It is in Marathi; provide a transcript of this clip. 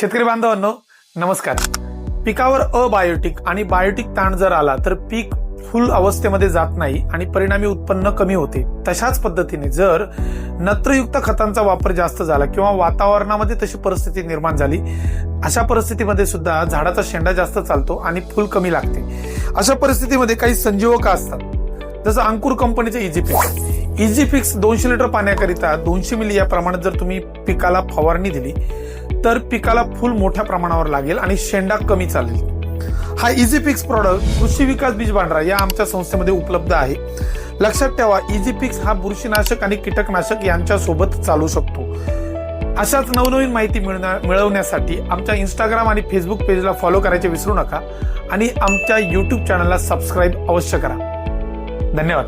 शेतकरी बांधवांनो नमस्कार. पिकावर अबायोटिक आणि बायोटिक ताण जर आला तर पीक फुल अवस्थेमध्ये जात नाही आणि परिणामी उत्पन्न कमी होते. तशाच पद्धतीने जर नत्रयुक्त खतांचा वापर जास्त झाला किंवा वातावरणामध्ये तशी परिस्थिती निर्माण झाली अशा परिस्थितीमध्ये सुद्धा झाडाचा शेंडा जास्त चालतो आणि फुल कमी लागते. अशा परिस्थितीमध्ये काही संजीवक असतात जसं अंकुर कंपनीचे इझीफिक्स इझीफिक्स दोनशे लिटर पाण्याकरिता दोनशे मिली या प्रमाणात जर तुम्ही पिकाला फवारणी दिली तर पिकाला फुल मोठ्या प्रमाणावर लागेल आणि शेंडा कमी चालेल. हा इझी पिक्स प्रॉडक्ट कृषी विकास बीज भांडारा या आमच्या संस्थेमध्ये उपलब्ध आहे. लक्षात ठेवा इझी पिक्स हा बुरशीनाशक आणि कीटकनाशक यांच्या सोबत चालू शकतो. अशाच नवनवीन माहिती मिळवण्यासाठी आमच्या इंस्टाग्राम आणि फेसबुक पेजला फॉलो करायचे विसरू नका आणि आमच्या युट्यूब चॅनलला सबस्क्राईब अवश्य करा. धन्यवाद.